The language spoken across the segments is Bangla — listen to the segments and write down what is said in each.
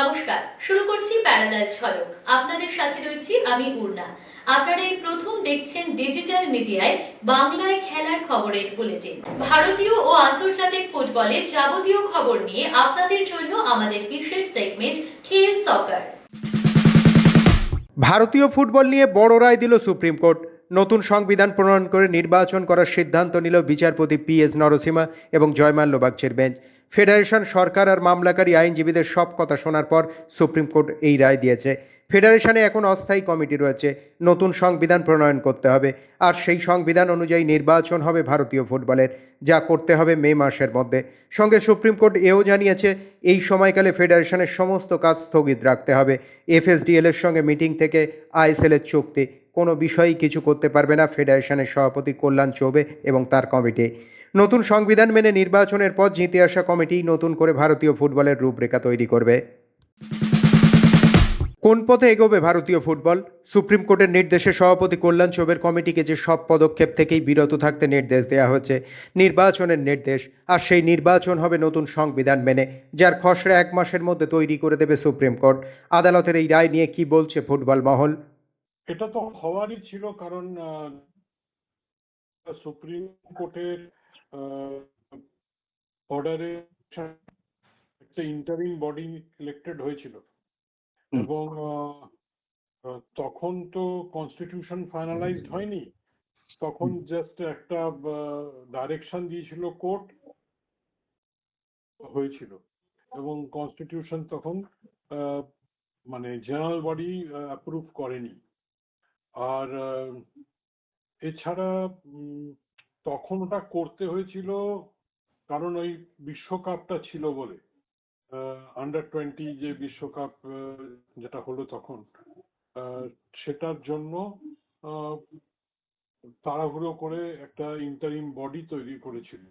নমস্কার, শুরু করছি প্যারালাল ঝলক আপনাদের সাথে রয়েছি আমি পূর্ণা আপনারা এই প্রথম দেখছেন ডিজিটাল মিডিয়ায় বাংলায় খেলার খবরের বুলেটিন। ভারতীয় ও আন্তর্জাতিক ফুটবলের যাবতীয় খবর নিয়ে আপনাদের জন্য আমাদের বিশেষ সেগমেন্ট খেল সকার ভারতীয় ফুটবল নিয়ে বড় রায় দিল সুপ্রিম কোর্ট। নতুন সংবিধান প্রণয়ন করে নির্বাচন করার সিদ্ধান্ত নিল বিচারপতি পি এস নরসিমা এবং জয়মাল্য বাগচের বেঞ্চ। ফেডারেশন সরকার আর মামলাকারী আইনজীবীদের সব কথা শোনার পর সুপ্রিম কোর্ট এই রায় দিয়েছে। ফেডারেশনে এখন অস্থায়ী কমিটি রয়েছে। নতুন সংবিধান প্রণয়ন করতে হবে। আর সেই সংবিধান অনুযায়ী নির্বাচন হবে ভারতীয় ফুটবলের। যা করতে হবে মে মাসের মধ্যে। সঙ্গে সুপ্রিম কোর্ট এও জানিয়েছে, এই সময়কালে ফেডারেশনের সমস্ত কাজ স্থগিত রাখতে হবে। এফএসডিএল এর সঙ্গে মিটিং থেকে আইএসএল এর চুক্তি। কোনো বিষয়েই কিছু করতে পারবে না ফেডারেশনের সভাপতি কল্যাণ চৌবে এবং তার কমিটি। নতুন সংবিধান মেনে নির্বাচনের পর জিতে আসা কমিটি নতুন করে ভারতীয় ফুটবলের রূপরেখা তৈরি করবে। কোন পথে এগোবে ভারতীয় ফুটবল? সুপ্রিম কোর্টের নির্দেশে সভাপতি কল্যাণ চৌবের কমিটিকে যে সব পদক্ষেপ থেকেই বিরত থাকতে নির্দেশ দেওয়া হয়েছে, নির্বাচনের নির্দেশ। আর সেই নির্বাচন হবে নতুন সংবিধান মেনে, যার খসড়া এক মাসের মধ্যে তৈরি করে দেবে সুপ্রিম কোর্ট। আদালতের এই রায় নিয়ে কি বলছে ফুটবল মহল? এটা তো হওয়ারই ছিল কারণ সুপ্রিম কোর্টের অর্ডারে একটা ইন্টারিম বডি ইলেক্টেড হয়েছিল। এবং তখন তো কনস্টিটিউশন ফাইনালাইজড হয়নি। তখন জাস্ট একটা ডাইরেকশন দিয়েছিল কোর্ট হয়েছিল। এবং কনস্টিটিউশন তখন মানে জেনারেল বডি অ্যাপ্রুভ করেনি। আর এছাড়া তখন ওটা করতে হয়েছিল কারণ ওই বিশ্বকাপটা ছিল বলে। আন্ডার টোয়েন্টি যে বিশ্বকাপ যেটা হলো তখন সেটার জন্য তাড়াহুড়ো করে একটা ইন্টারিম বডি তৈরি করেছিল।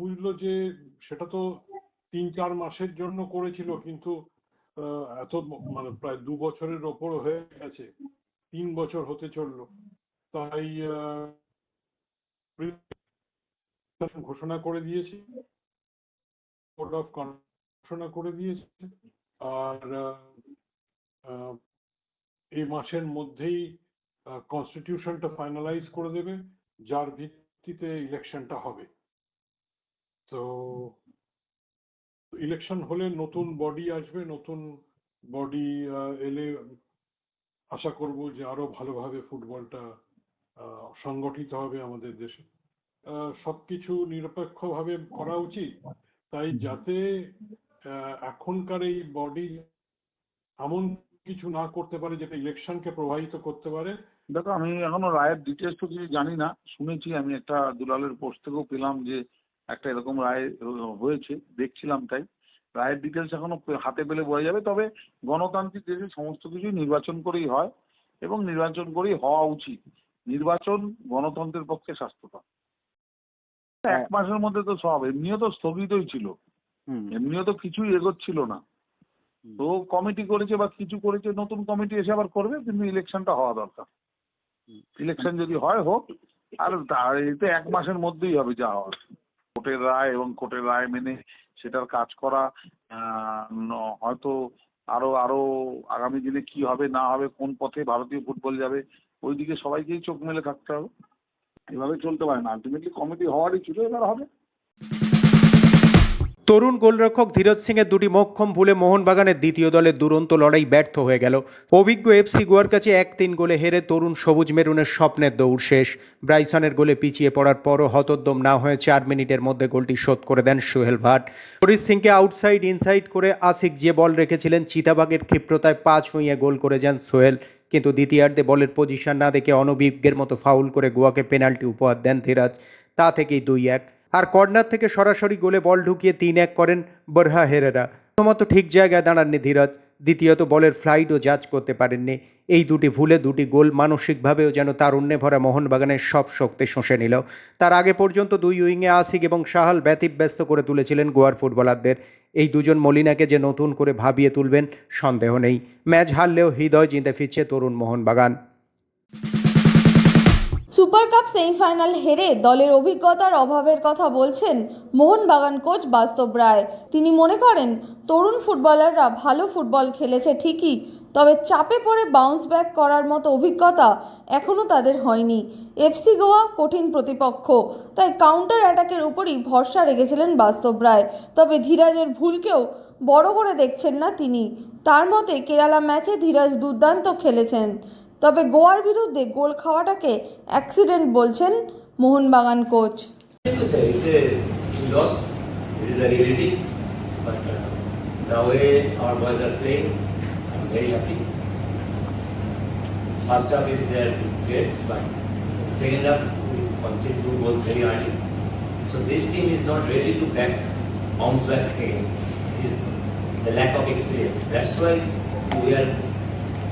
বুঝলো যে সেটা তো তিন, চার মাসের জন্য করেছিল, কিন্তু এত মানে প্রায় দু বছরের ওপর হয়ে গেছে, তিন বছর হতে চলল। তাই ঘোষণা করে দিয়েছে কোড অফ ঘোষণা করে দিয়েছে, আর এই মাসের মধ্যেই কনস্টিটিউশনটা ফাইনালাইজ করে দেবে, যার ভিত্তিতে ইলেকশনটা হবে। তো ইলেকশন হলে নতুন বডি আসবে, নতুন বডি এলে আশা করব যে আরও ভালোভাবে ফুটবলটা সংগঠিত হবে আমাদের দেশে। সবকিছু নিরপেক্ষভাবে করা উচিত। তাই যাতে এখনকার এই বডি এমন কিছু না করতে পারে যেটা ইলেকশনকে প্রভাবিত করতে পারে। দেখো, আমি এখনও রায়ের ডিটেলস তো কিছু জানি না। শুনেছি, আমি একটা দুলালের পোস্ট থেকেও পেলাম যে একটা এরকম রায় হয়েছে দেখছিলাম তাই। রায়ের ডিটেলস এখনও হাতে পেলে বোঝা যাবে তবে গণতান্ত্রিক দেশে সমস্ত কিছুই নির্বাচন করেই হয় এবং নির্বাচন করেই হওয়া উচিত। নির্বাচন গণতন্ত্রের পক্ষে স্বাস্থ্যকর। এক মাসের মধ্যে তো সব এমনিও তো স্থগিতই ছিল। এমনিও তো কিছুই এগোচ্ছিল না। তো কমিটি করেছে বা কিছু করেছে নতুন কমিটি এসে আবার করবে কিন্তু ইলেকশনটা হওয়া দরকার। ইলেকশন যদি হয় হোক আর এতে এক মাসের মধ্যেই হবে যা হওয়ার। কোর্টের রায় এবং কোর্টের রায় মেনে সেটার কাজ করা হয়তো আরও আরও আগামী দিনে কি হবে, না হবে, কোন পথে ভারতীয় ফুটবল যাবে ওই দিকে সবাইকেই চোখ মেলে থাকতে হবে। এভাবে চলতে পারে না। আলটিমেটলি কমিটি হওয়ারই ছিল এবার হবে। তরুণ গোলরক্ষক ধীরজ সিংয়ের দুটি মোক্ষম ভুলে মোহনবাগানের দ্বিতীয় দলের দুরন্ত লড়াই ব্যর্থ হয়ে গেল। অভিজ্ঞ এফসি গোয়ার কাছে এক তিন গোলে হেরে তরুণ সবুজ মেরুনের স্বপ্নের দৌড় শেষ। ব্রাইসনের গোলে পিছিয়ে পড়ার পরও হতোদ্যম না হয়ে চার মিনিটের মধ্যে গোলটি শোধ করে দেন সোহেল ভাট। হরিশ সিংকে আউটসাইড ইনসাইড করে আশিক যে বল রেখেছিলেন চিতাবাগের ক্ষিপ্রতায় পা ছুঁয়ে গোল করে যান সোহেল। কিন্তু দ্বিতীয়ার্ধে বলের পজিশন না দেখে অনভিজ্ঞের মতো ফাউল করে গোয়াকে পেনাল্টি উপহার দেন ধীরাজ। তা থেকেই দুই এক আর কর্নার থেকে সরাসরি গোলে বল ঢুকিয়ে তিন এক করেন বরহা হেরেরা। প্রথমত ঠিক জায়গায় দাঁড়াননি ধীরাজ, দ্বিতীয়ত বলের ফ্লাইটও জাজ করতে পারেননি। এই দুটি ভুলে দুটি গোল মানসিকভাবেও যেন তারুণ্যে ভরা মোহনবাগানের সব শক্তি শোষে নিল। তার আগে পর্যন্ত দুই উইংয়ে আসিক এবং সাহাল ব্যতিব্যস্ত করে তুলেছিলেন গোয়ার ফুটবলারদের। এই দুজন মলিনাকে যে নতুন করে ভাবিয়ে তুলবেন, সন্দেহ নেই। ম্যাচ হারলেও হৃদয় জিতে ফিরছে তরুণ মোহনবাগান। সুপার কাপ সেমিফাইনাল হেরে দলের অভিজ্ঞতার অভাবের কথা বলছেন মোহনবাগান কোচ বাস্তব রায়। তিনি মনে করেন, তরুণ ফুটবলাররা ভালো ফুটবল খেলেছে ঠিকই, তবে চাপে পড়ে বাউন্স ব্যাক করার মতো অভিজ্ঞতা এখনও তাদের হয়নি। এফসি গোয়া কঠিন প্রতিপক্ষ, তাই কাউন্টার অ্যাটাকের উপরই ভরসা রেখেছিলেন বাস্তব রায়। তবে ধীরাজের ভুলকেও বড় করে দেখছেন না তিনি। তার মতে, কেরালা ম্যাচে ধীরাজ দুর্দান্ত খেলেছেন। তবে গোয়ার বিরুদ্ধে গোল খাওয়াটাকে অ্যাক্সিডেন্ট বলছেন Mohun Bagan coach uh. First half is there great, but second half we concede two goals very early. So this team is not ready to back, bounce back again. Is the lack of experience. That's why we are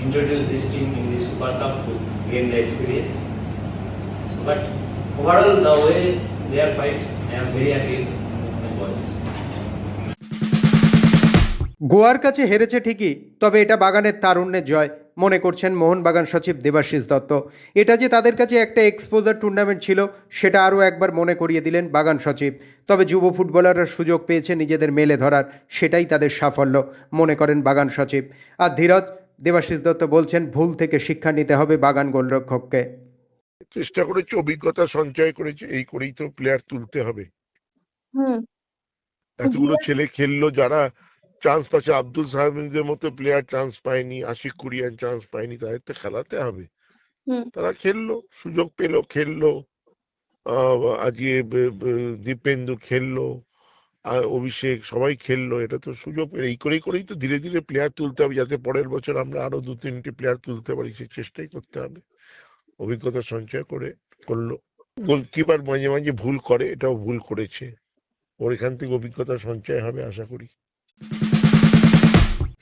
introduced this team in the Super Cup to gain the experience. So, but overall, the way they are fight, I am very happy with my boys. গোয়ার কাছে হেরেছে ঠিকই তবে এটা বাগানের তারুণ্যের জয় মনে করছেন মোহনবাগান সচিব দেবাশিস দত্ত এটা যে তাদের কাছে একটা এক্সপোজার টুর্নামেন্ট ছিল সেটা আরও একবার মনে করিয়ে দিলেন বাগান সচিব তবে যুব ফুটবলাররা সুযোগ পেয়েছে নিজেদের মেলে ধরার সেটাই তাদের সাফল্য মনে করেন বাগান সচিব আর ধীরজ দেবাশিস দত্ত বলছেন ভুল থেকে শিক্ষা নিতে হবে বাগান গোলরক্ষককে। চেষ্টা করেছে অভিজ্ঞতা সঞ্চয় করেছে এই করেই তো প্লেয়ার তুলতে হবে। এতগুলো ছেলে খেললো যারা চান্স পাচ্ছে আব্দুল সাহেবদের মতো প্লেয়ার চান্স পায়নি আশিক কুরিয়ান চান্স পায়নি তাদের তো খেলাতে হবে। তারা খেললো সুযোগ পেল খেললো। আহ, আজকে দীপেন্দু খেললো। অভিষেক, সবাই খেললো, এটা তো সুযোগ এই করেই করেই তো ধীরে ধীরে প্লেয়ার তুলতে হবে যাতে পরের বছর আমরা আরও দু, তিনটি প্লেয়ার তুলতে পারি সেই চেষ্টাই করতে হবে। অভিজ্ঞতা সঞ্চয় করে করল। গোলকিপার মাঝে মাঝে ভুল করে, এটাও ভুল করেছে। ওর এখান থেকে অভিজ্ঞতা সঞ্চয় হবে, আশা করি।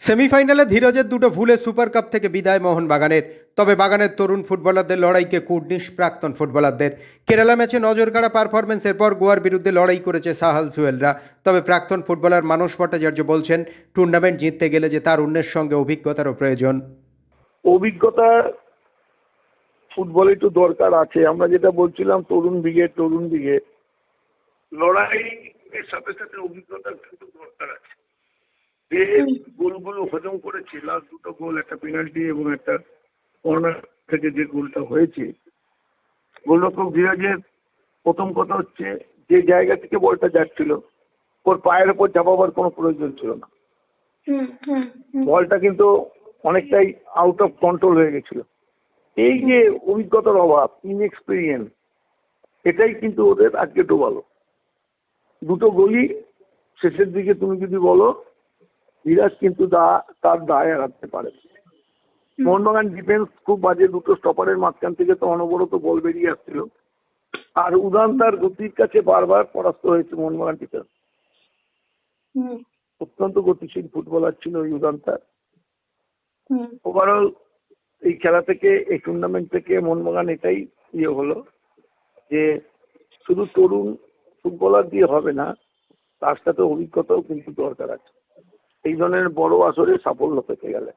সেমিফাইনালে ধীরজের দুটো ভুলে সুপার কাপ থেকে বিদায় মোহনবাগানের। তবে বাগানের তরুণ ফুটবলারদের লড়াইকে কুর্নিশ প্রাক্তন ফুটবলারদের। কেরালা ম্যাচে নজর কাড়া পারফরমেন্সের পর গোয়ার বিরুদ্ধে লড়াই করেছে সাহাল সুয়েলরা। তবে প্রাক্তন ফুটবলার মানস ভট্টাচার্য বলছেন, টুর্নামেন্ট জিততে গেলে যে তার অন্যের সঙ্গে অভিজ্ঞতারও প্রয়োজন। অভিজ্ঞতা ফুটবলে একটু দরকার আছে। আমরা যেটা বলছিলাম, তরুণ ব্রিগেড তরুণ ব্রিগেড লড়াই সাথে সাথে অভিজ্ঞতার কিন্তু দরকার আছে। যে গোলগুলো হজম করেছে। লাস্ট দুটো গোল একটা পেনাল্টি এবং একটা কর্নার থেকে যে গোলটা হয়েছে। গোলরক্ষক ধীরাজের প্রথম কথা হচ্ছে যে জায়গা থেকে বলটা যাচ্ছিল ওর পায়ের ওপর চাপাবার কোনো প্রয়োজন ছিল না। বলটা কিন্তু অনেকটাই আউট অফ কন্ট্রোল হয়ে গেছিল। এই যে অভিজ্ঞতার অভাব ইনএক্সপিরিয়েন্স এটাই কিন্তু ওদের আজকে ডোবালো। দুটো গোলই শেষের দিকে তুমি যদি বলো ধীরাজ কিন্তু দা তার দায় এড়াতে পারে। মোহনবাগান ডিফেন্স খুব বাজে দুটো স্টপারের মাঝখান থেকে তো অনবরত বল বেরিয়ে আসছিল। আর উদান তার গতির কাছে বারবার পরাস্ত হয়েছে মোহনবাগান ডিফেন্স অত্যন্ত গতিশীল ফুটবলার ছিল ওই উদান্তার ওভারঅল এই খেলা থেকে এই টুর্নামেন্ট থেকে মোহনবাগান এটাই ইয়ে হলো যে শুধু তরুণ ফুটবলার দিয়ে হবে না তার সাথে অভিজ্ঞতাও কিন্তু দরকার আছে। এই ধরনের বড় আসরে সাফল্য পেতে গেলে।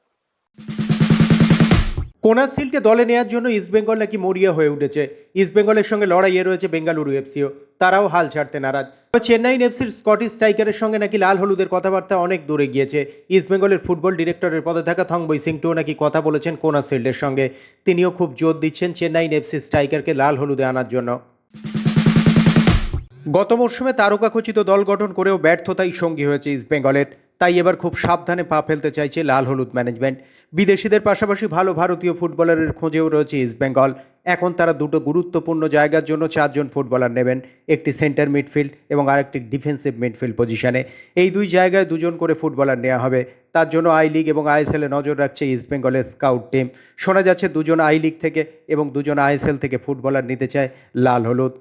কোনাসিলকে দলে নেওয়ার জন্য ইস্টবেঙ্গল নাকি মরিয়া হয়ে উঠেছে। ইস্টবেঙ্গলের সঙ্গে লড়াইয়ে রয়েছে বেঙ্গালুরু এফসিও। তারাও হাল ছাড়তে নারাজ। তবে চেন্নাইন এফসির স্কটিশ স্ট্রাইকারের সঙ্গে নাকি লাল হলুদের কথাবার্তা অনেক দূরে গিয়েছে। ইস্টবেঙ্গলের ফুটবল ডিরেক্টরের পদে থাকা থংবই সিংটুও নাকি কথা বলেছেন কোনাসিল্ডের সঙ্গে। তিনিও খুব জোর দিচ্ছেন চেন্নাই এফসির স্ট্রাইকারকে লাল হলুদে আনার জন্য। গত মরশুমে তারকাখচিত দল গঠন করেও ব্যর্থতাই সঙ্গী হয়েছে ইস্টবেঙ্গলের তাই এবার খুব সাবধানে পা ফেলতে চাইছে লাল হলুদ ম্যানেজমেন্ট বিদেশিদের পাশাপাশি ভালো ভারতীয় ফুটবলারের খোঁজেও রয়েছে ইস্টবেঙ্গল এখন তারা দুটো গুরুত্বপূর্ণ জায়গার জন্য চারজন ফুটবলার নেবেন, একটি সেন্টার মিডফিল্ড এবং আরেকটি ডিফেন্সিভ মিডফিল্ড পজিশনে এই দুই জায়গায় দুজন করে ফুটবলার নেওয়া হবে। তার জন্য আই লিগ এবং আইএসএলে নজর রাখছে ইস্টবেঙ্গলের স্কাউট টিম শোনা যাচ্ছে দুজন আই লিগ থেকে এবং দুজন আইএসএল থেকে ফুটবলার নিতে চায় লাল হলুদ।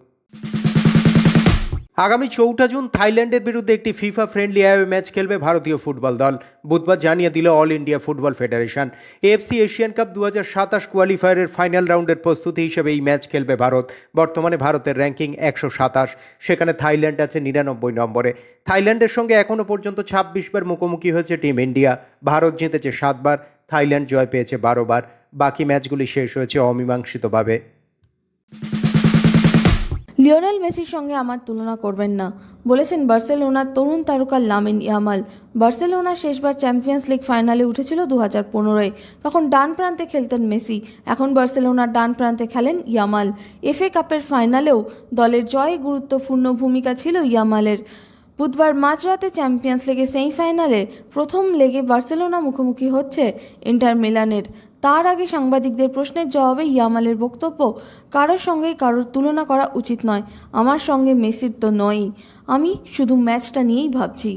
আগামী চৌঠা জুন থাইল্যান্ডের বিরুদ্ধে একটি ফিফা ফ্রেন্ডলি অ্যাওয়ে ম্যাচ খেলবে ভারতীয় ফুটবল দল। বুধবার জানিয়ে দিল all India football federation. AFC Asian cup দু হাজার সাতাশ কোয়ালিফায়ারের ফাইনাল রাউন্ডের প্রস্তুতি হিসেবে এই ম্যাচ খেলবে ভারত। বর্তমানে ভারতের র্যাঙ্কিং একশো সাতাশ। সেখানে থাইল্যান্ড আছে নিরানব্বই নম্বরে। থাইল্যান্ডের সঙ্গে এখনও পর্যন্ত ছাব্বিশ বার মুখোমুখি হয়েছে টিম ইন্ডিয়া। ভারত জিতেছে সাতবার থাইল্যান্ড জয় পেয়েছে বারো বার। বাকি ম্যাচগুলি শেষ হয়েছে অমীমাংসিতভাবে। লিওনেল মেসির সঙ্গে আমার তুলনা করবেন না। বলেছেন, বার্সেলোনার তরুণ তারকা লামিন ইয়ামাল। বার্সেলোনা শেষবার চ্যাম্পিয়ন্স লিগ ফাইনালে উঠেছিল দু হাজার পনেরোয়। তখন ডান প্রান্তে খেলতেন মেসি, এখন বার্সেলোনার ডান প্রান্তে খেলেন ইয়ামাল। এফএ কাপের ফাইনালেও দলের জয়ে গুরুত্বপূর্ণ ভূমিকা ছিল ইয়ামালের। বুধবার মাঝরাতে চ্যাম্পিয়ন্স লিগের সেমিফাইনালে প্রথম লেগে বার্সেলোনা মুখোমুখি হচ্ছে ইন্টার মিলানের। তার আগে সাংবাদিকদের প্রশ্নের জবাবে ইয়ামালের বক্তব্য, কারোর সঙ্গেই কারোর তুলনা করা উচিত নয়, আমার সঙ্গে মেসির তো নয়ই। আমি শুধু ম্যাচটা নিয়েই ভাবছি।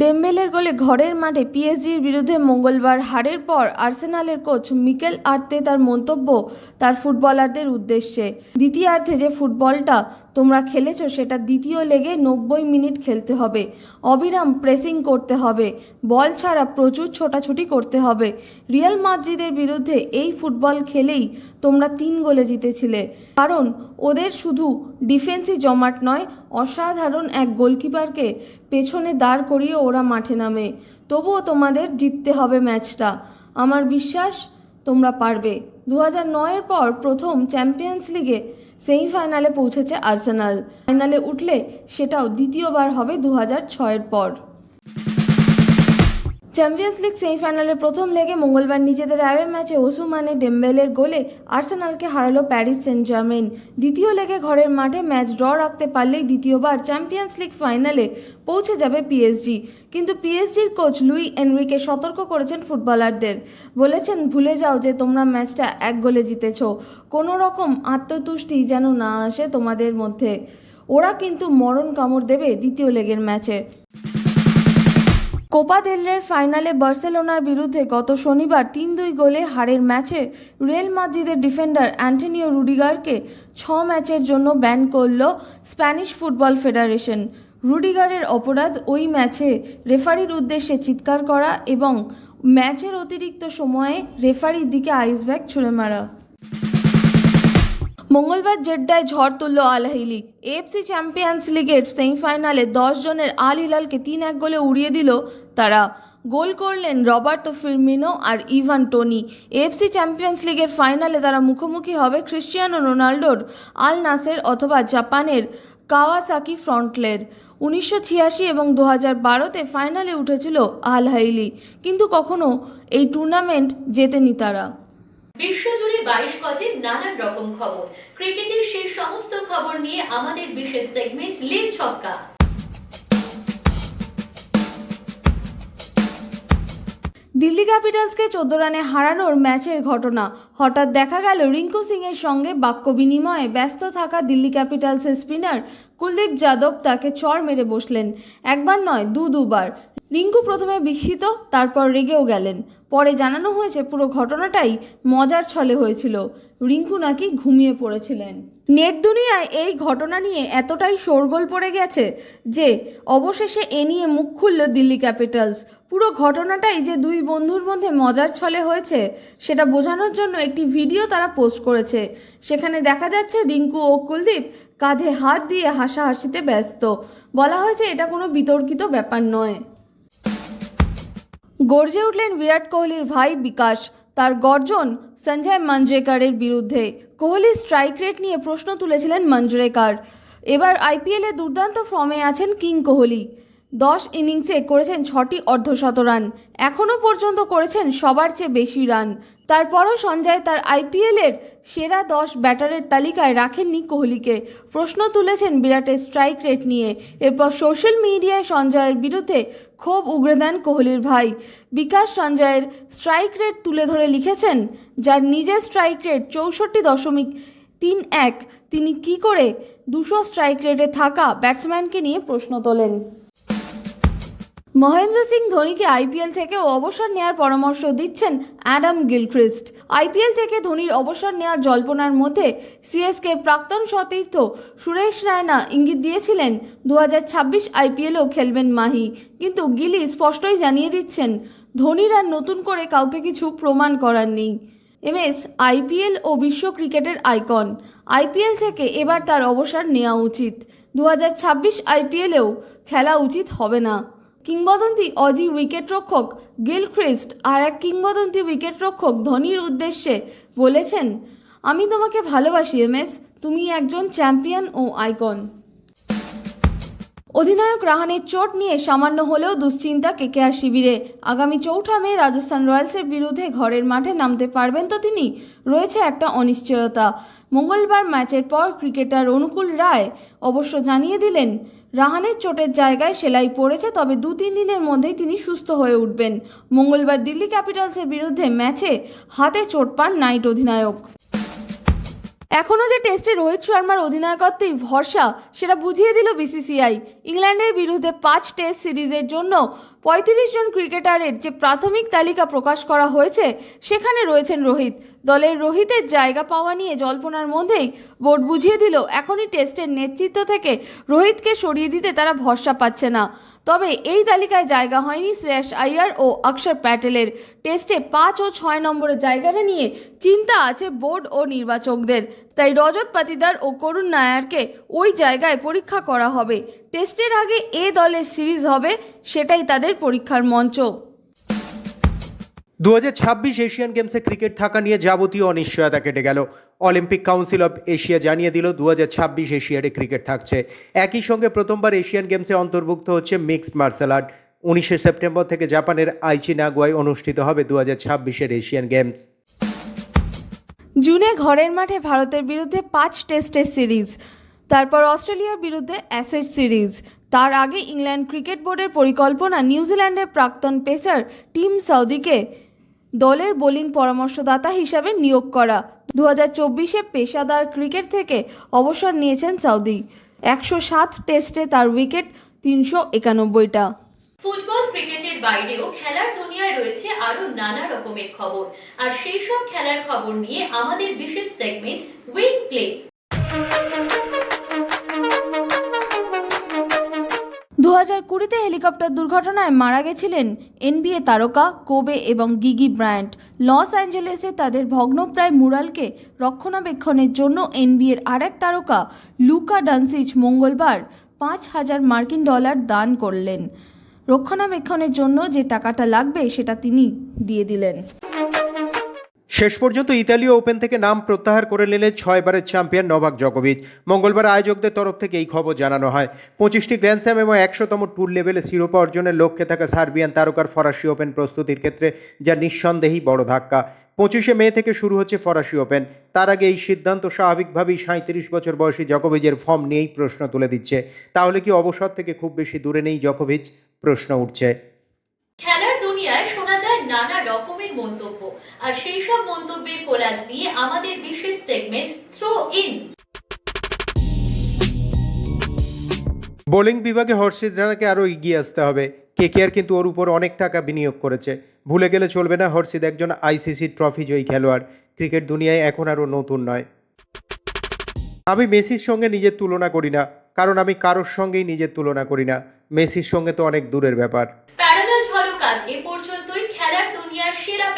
ডেম্বেলের গোলে ঘরের মাঠে পিএসজির বিরুদ্ধে মঙ্গলবার হারের পর আর্সেনালের কোচ মিকেল আর্তে তার মন্তব্য তার ফুটবলারদের উদ্দেশ্যে। দ্বিতীয়ার্ধে যে ফুটবলটা তোমরা খেলেছো, সেটা দ্বিতীয় লেগে নব্বই মিনিট খেলতে হবে। অবিরাম প্রেসিং করতে হবে। বল ছাড়া প্রচুর ছোটাছুটি করতে হবে। রিয়াল মাদ্রিদের বিরুদ্ধে এই ফুটবল খেলেই তোমরা তিন গোলে জিতেছিলে। কারণ ওদের শুধু ডিফেন্সই জমাট নয়, অসাধারণ এক গোলকিপারকে পেছনে দাঁড় করিয়ে ওরা মাঠে নামে। তবুও তোমাদের জিততে হবে ম্যাচটা। আমার বিশ্বাস, তোমরা পারবে। দু হাজার নয়ের পর প্রথম চ্যাম্পিয়ন্স লিগে সেমিফাইনালে পৌঁছেছে আর্সেনাল। ফাইনালে উঠলে সেটাও দ্বিতীয়বার হবে দু হাজার ছয়ের পর। চ্যাম্পিয়ন্স লিগ সেমিফাইনালের প্রথম লেগে মঙ্গলবার নিজেদের অ্যাওয়ে ম্যাচে ওসুমানে ডেম্বেলের গোলে আর্সেনালকে হারালো প্যারিস সেন্ট জার্মেন দ্বিতীয় লেগে ঘরের মাঠে ম্যাচ ড্র রাখতে পারলেই দ্বিতীয়বার চ্যাম্পিয়ন্স লিগ ফাইনালে পৌঁছে যাবে পিএসজি কিন্তু পিএসজির কোচ লুই এনরিকে সতর্ক করেছেন ফুটবলারদের। বলেছেন, ভুলে যাও যে তোমরা ম্যাচটা এক গোলে জিতেছো। কোনো রকম আত্মতুষ্টি যেন না আসে তোমাদের মধ্যে। ওরা কিন্তু মরণ কামড় দেবে দ্বিতীয় লেগের ম্যাচে কোপা দেলরের ফাইনালে বার্সেলোনার বিরুদ্ধে গত শনিবার তিন দুই গোলে হারের ম্যাচে রিয়েল মাদ্রিদের ডিফেন্ডার অ্যান্টনিও রুডিগারকে ছ ম্যাচের জন্য ব্যান করল স্প্যানিশ ফুটবল ফেডারেশন। রুডিগারের অপরাধ ওই ম্যাচে রেফারির উদ্দেশ্যে চিৎকার করা এবং ম্যাচের অতিরিক্ত সময়ে রেফারির দিকে আইস ব্যাগ ছুঁড়ে মারা। মঙ্গলবার জেড্ডায় ঝড় তুলল আল হিলি এএফসি চ্যাম্পিয়ন্স লিগের সেমিফাইনালে দশ জনের আল হিলালকে তিন এক গোলে উড়িয়ে দিল তারা। গোল করলেন রবার্তো ফিরমিনো আর ইভান টোনি। এফসি চ্যাম্পিয়ন্স লিগের ফাইনালে তারা মুখোমুখি হবে ক্রিশ্চিয়ানো রোনাল্ডোর আল নাসের অথবা জাপানের কাওয়াসাকি ফ্রন্টলের। উনিশশো ছিয়াশি এবং দু হাজার বারোতে ফাইনালে উঠেছিল আল হাইলি, কিন্তু কখনো এই টুর্নামেন্ট জেতেনি তারা। বিশ্বজুড়ে বাইশ গজের নানান রকম খবর। ক্রিকেটের সেই সমস্ত খবর নিয়ে আমাদের বিশেষ সেগমেন্ট লিগ ছক্কা। দিল্লি ক্যাপিটালসকে চোদ্দ রানে হারানোর ম্যাচের ঘটনা। হঠাৎ দেখা গেল রিঙ্কু সিংয়ের সঙ্গে বাক্য বিনিময়ে ব্যস্ত থাকা দিল্লি ক্যাপিটালসের স্পিনার কুলদীপ যাদব তাকে চর মেরে বসলেন। একবার নয়, দু দুবার। রিঙ্কু প্রথমে বিস্মিত, তারপর রেগেও গেলেন। পরে জানানো হয়েছে, পুরো ঘটনাটাই মজার ছলে হয়েছিল। রিঙ্কু নাকি ঘুমিয়ে পড়েছিলেন। নেট দুনিয়ায় এই ঘটনা নিয়ে এতটাই শোরগোল পড়ে গেছে যে, অবশেষে এ নিয়ে মুখ খুলল দিল্লি ক্যাপিটালস। পুরো ঘটনাটাই যে দুই বন্ধুর মধ্যে মজার ছলে হয়েছে, সেটা বোঝানোর জন্য একটি ভিডিও তারা পোস্ট করেছে। সেখানে দেখা যাচ্ছে রিঙ্কু ও কুলদীপ কাঁধে হাত দিয়ে হাসাহাসিতে ব্যস্ত। বলা হয়েছে এটা কোনো বিতর্কিত ব্যাপার নয়। গর্জে উঠলেন বিরাট কোহলির ভাই বিকাশ। তার গর্জন সঞ্জয় মাঞ্জরেকারের বিরুদ্ধে। কোহলি স্ট্রাইক রেট নিয়ে প্রশ্ন তুলেছিলেন মাঞ্জরেকার এবার আইপিএলে দুর্দান্ত ফর্মে আছেন কিং কোহলি। দশ ইনিংসে করেছেন ছটি অর্ধশত রান। এখনও পর্যন্ত করেছেন সবার চেয়ে বেশি রান। তারপরও সঞ্জয় তার আইপিএলের সেরা দশ ব্যাটারের তালিকায় রাখেননি কোহলিকে। প্রশ্ন তুলেছেন বিরাটের স্ট্রাইক রেট নিয়ে। এরপর সোশ্যাল মিডিয়ায় সঞ্জয়ের বিরুদ্ধে ক্ষোভ উগড়ে দেন কোহলির ভাই। বিকাশ সঞ্জয়ের স্ট্রাইক রেট তুলে ধরে লিখেছেন, যার নিজের স্ট্রাইক রেট চৌষট্টি দশমিক তিন এক, তিনি কি করে দুশো স্ট্রাইক রেটে থাকা ব্যাটসম্যানকে নিয়ে প্রশ্ন তোলেন। মহেন্দ্র সিং ধোনিকে আইপিএল থেকে অবসর নেওয়ার পরামর্শ দিচ্ছেন অ্যাডাম গিলক্রিস্ট। আইপিএল থেকে ধোনির অবসর নেওয়ার জল্পনার মধ্যে সিএসকে প্রাক্তন সতীর্থ সুরেশ রায়না ইঙ্গিত দিয়েছিলেন দু আইপিএলও খেলবেন মাহি। কিন্তু গিলি স্পষ্টই জানিয়ে দিচ্ছেন, ধোনির আর নতুন করে কাউকে কিছু প্রমাণ করার নেই। এমএস, আইপিএল ও বিশ্ব ক্রিকেটের আইকন। আইপিএল থেকে এবার তার অবসর নেওয়া উচিত। দু হাজার ছাব্বিশ আইপিএলেও খেলা উচিত হবে না। কিংবদন্তি অজি উইকেটরক্ষক গিলক্রিস্ট আর এক কিংবদন্তি উইকেটরক্ষক ধোনির উদ্দেশ্যে বলেছেন, আমি তোমাকে ভালোবাসি এমএস তুমি একজন চ্যাম্পিয়ন ও আইকন। অধিনায়ক রাহানের চোট নিয়ে সামান্য হলেও দুশ্চিন্তা কেকেআর শিবিরে। আগামী চৌঠা মে রাজস্থান রয়্যালসের বিরুদ্ধে ঘরের মাঠে নামতে পারবেন তো তিনি? রয়েছে একটা অনিশ্চয়তা। মঙ্গলবার ম্যাচের পর ক্রিকেটার অনুকূল রায় অবশ্য জানিয়ে দিলেন, রাহানের চোটের জায়গায় সেলাই পড়েছে তবে দু তিন দিনের মধ্যেই তিনি সুস্থ হয়ে উঠবেন। মঙ্গলবার দিল্লি ক্যাপিটালসের বিরুদ্ধে ম্যাচে হাতে চোট পান নাইট অধিনায়ক। এখনও যে টেস্টে রোহিত শর্মার অধিনায়কত্বেই ভরসা, সেটা বুঝিয়ে দিল বিসিসিআই। ইংল্যান্ডের বিরুদ্ধে পাঁচ টেস্ট সিরিজের জন্য পঁয়ত্রিশ জন ক্রিকেটারের যে প্রাথমিক তালিকা প্রকাশ করা হয়েছে, সেখানে রয়েছেন রোহিত। দলের রোহিতের জায়গা পাওয়া নিয়ে জল্পনার মধ্যেই বোর্ড বুঝিয়ে দিল, এখনই টেস্টের নেতৃত্ব থেকে রোহিতকে সরিয়ে দিতে তারা ভরসা পাচ্ছে না। তবে এই তালিকায় জায়গা হয়নি শ্রেয়াস আইয়ার ও অক্ষর প্যাটেলের। টেস্টে পাঁচ ও ছয় নম্বরের জায়গাটা নিয়ে চিন্তা আছে বোর্ড ও নির্বাচকদের। তাই রজত পাতিদার ও করুণ নায়ারকে ওই জায়গায় পরীক্ষা করা হবে। টেস্টের আগে এ দলের সিরিজ হবে, সেটাই তাদের পরীক্ষার মঞ্চ। দু হাজার ছাব্বিশ এশিয়ান গেমসে ক্রিকেট থাকা নিয়ে যাবতীয় অনিশ্চয়তা কেটে গেল। অলিম্পিক কাউন্সিল অফ এশিয়া জানিয়ে দিল দু হাজার এশিয়াডে ক্রিকেট থাকছে। একই সঙ্গে প্রথমবার এশিয়ান গেমসে অন্তর্ভুক্ত হচ্ছে মিক্সড মার্শাল আর্ট। উনিশে সেপ্টেম্বর থেকে জাপানের আইচি নাগুয়ায় অনুষ্ঠিত হবে দু হাজার ছাব্বিশের এশিয়ান গেমস। জুনে ঘরের মাঠে ভারতের বিরুদ্ধে পাঁচ টেস্টের সিরিজ, তারপর অস্ট্রেলিয়ার বিরুদ্ধে অ্যাসেজ সিরিজ। তার আগে ইংল্যান্ড ক্রিকেট বোর্ডের পরিকল্পনা নিউজিল্যান্ডের প্রাক্তন পেসার টিম সাউদিকে দলের বোলিং পরামর্শদাতা হিসাবে নিয়োগ করা। দু হাজার চব্বিশে পেশাদার ক্রিকেট থেকে অবসর নিয়েছেন সাউদি। একশো সাত টেস্টে তার উইকেট তিনশো একানব্বইটা। ফুটবল ক্রিকেটের বাইরেও খেলার দুনিয়ায় রয়েছে আরও নানা রকমের খবর। আর সেই সব খেলার খবর নিয়ে আমাদের বিশেষ সেগমেন্ট উইন প্লে হাজার কুড়িতে হেলিকপ্টার দুর্ঘটনায় মারা গেছিলেন এনবিএ তারকা কোবে এবং গিগি ব্রায়ান্ট। লস অ্যাঞ্জেলেসে তাদের ভগ্নপ্রায় মুরালকে রক্ষণাবেক্ষণের জন্য এনবিএর আরেক তারকা লুকা ডানসিচ মঙ্গলবার পাঁচ হাজার মার্কিন ডলার দান করলেন। রক্ষণাবেক্ষণের জন্য যে টাকাটা লাগবে সেটা তিনি দিয়ে দিলেন। শেষ পর্যন্ত ইতালীয় ওপেন থেকে নাম প্রত্যাহার করে নিলেন ছয়বারের চ্যাম্পিয়ন নভাক জকোভিচ মঙ্গলবার আয়োজকদের তরফ থেকে এই খবর জানানো হয়। পঁচিশটি গ্র্যান্ড স্ল্যাম এবং একশোতম ট্যুর লেভেলে শিরোপা অর্জনের লক্ষ্যে থাকা সার্বিয়ান তারকার ফরাসি ওপেন প্রস্তুতির ক্ষেত্রে যা নিঃসন্দেহেই বড় ধাক্কা। পঁচিশে মে থেকে শুরু হচ্ছে ফরাসি ওপেন। তার আগে এই সিদ্ধান্ত স্বাভাবিকভাবেই সাঁত্রিশ বছর বয়সী জকোভিজের ফর্ম নিয়েই প্রশ্ন তুলে দিচ্ছে। তাহলে কি অবসর থেকে খুব বেশি দূরে নেই জকোভিচ প্রশ্ন উঠছে। খেলার দুনিয়ায় শোনা যায় নানা রকমের মন্তব্য। আর সেই সব মন্তব্যের কোলাজ নিয়ে আমাদের বিশেষ সেগমেন্ট থ্রো ইন বোলিং বিভাগে হর্ষিত রানাকে আরও এগিয়ে আসতে হবে। কেকেআর কিন্তু ওর উপর অনেক টাকা বিনিয়োগ করেছে। ভুলে গেলে চলবে না হর্ষিত একজন আইসিসি ট্রফি জয়ী খেলোয়াড়। ক্রিকেট দুনিয়ায় এখন আরও নতুন নয়। আমি মেসির সঙ্গে নিজের তুলনা করি না, কারণ আমি কারোর সঙ্গেই নিজের তুলনা করি না। মেসির সঙ্গে তো অনেক দূরের ব্যাপার প্যারালাল ঝলক আজ এ পর্যন্তই খেলার দুনিয়ার সেরা